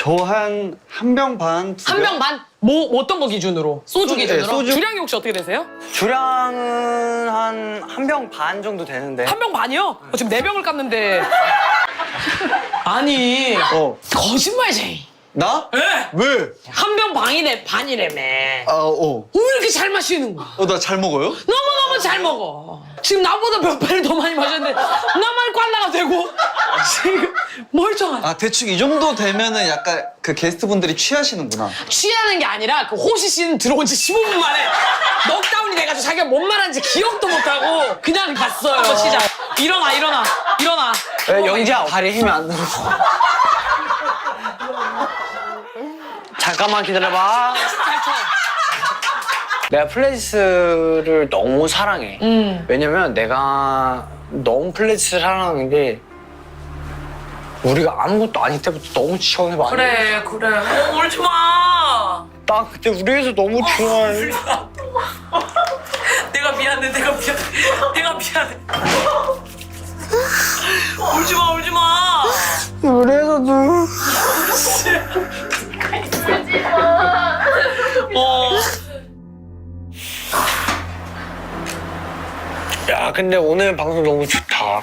저 한 한 병 반, 두 한병 반? 뭐, 뭐 어떤 거 기준으로? 소주 소주, 기준으로? 네, 소주. 주량이 혹시 어떻게 되세요? 주량은 한 한 병 반 정도 되는데. 한 병 반이요? 어, 지금 네 병을 깠는데. 아니, 어. 거짓말쟁이. 나? 예? 왜? 한 병 반이래, 반이래며. 아, 어. 왜 이렇게 잘 마시는 거야? 어, 나 잘 먹어요? 너무 너무 잘 먹어. 지금 나보다 몇 배를 더 많이 마셨는데 나만 꽐라가 되고 지금 멀쩡한. 아, 대충 이 정도 되면은 약간 그 게스트분들이 취하시는구나. 취하는 게 아니라 그 호시 씨는 들어온 지 15분 만에 넉다운이 돼가지고 자기가 뭔 말하는지 기억도 못하고 그냥 갔어요. 시작. 일어나 일어나 일어나. 왜 영지야 다리 힘이 안 들어. 잠깐만 기다려봐. 잘 쳐. 내가 플레이스를 너무 사랑해. 음. 왜냐면 내가 너무 플레이스를 사랑하는 게 우리가 아무것도 아닐 때부터 너무 지원해 많이. 그래 그래. 어, 울지 마. 나 그때 우리에서 너무 좋아해. 내가 미안해 내가 미안해 내가 미안해. 울지 마 울지 마. 우리에서도. 어. 야 근데 오늘 방송 너무 좋다.